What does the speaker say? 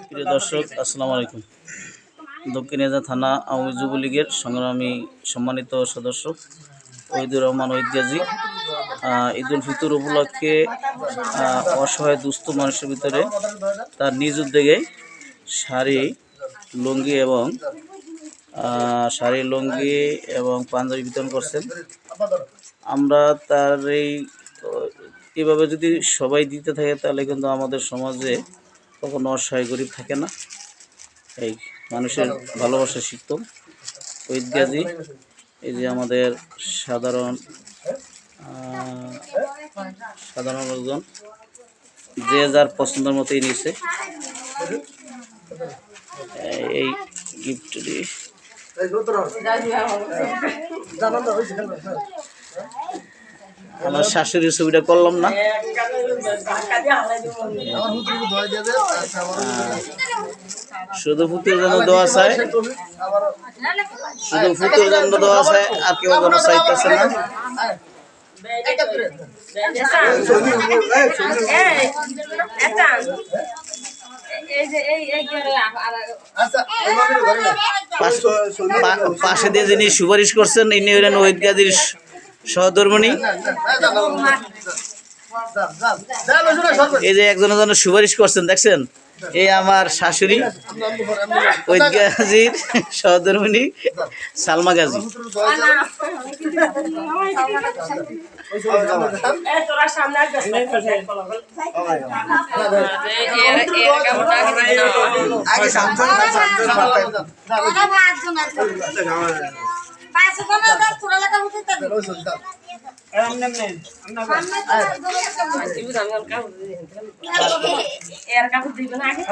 প্রিয় দর্শক আসসালামু আলাইকুম। দক্ষিণ এজা থানা আওয়ামী যুবলীগের সংগ্রামী সম্মানিত সদস্য ওহিদুর রহমান গাজী আহ, ঈদুল ফিতর উপলক্ষে অসহায় দুস্থ মানুষের ভিতরে তার নিজ উদ্যোগে শাড়ি লুঙ্গি এবং শাড়ি লুঙ্গি এবং পাঞ্জাবি বিতরণ করছেন। আমরা তার এই এভাবে যদি সবাই দিতে থাকে তাহলে কিন্তু আমাদের সমাজে কখনো অসহায় গরিব থাকে না। এই মানুষের ভালোবাসা শিখত। ওই গাজী এই যে আমাদের সাধারণ সাধারণ লোকজন যে যার পছন্দের মতোই নিয়েছে। এই গিফটটি আমার শাশুড়ির ছবিটা করলাম না। শুধু ফুতুর জন্য দোয়া চাই শুধু ফুতুর জন্য দোয়া চাই আর কেউ যেন চাইতেছে না। পা- পাশে দিয়ে যিনি সুপারিশ করছেন ইনি হলেন ওহিদ গাজীর সহধর্মণী? এই যে একজন জন সুপারিশ করছেন, দেখছেন? এই আমার শাশুড়ি ওহিদ গাজীর সহধর্মণী সালমা গাজী। আগে এর কাপড় দিবেন আগে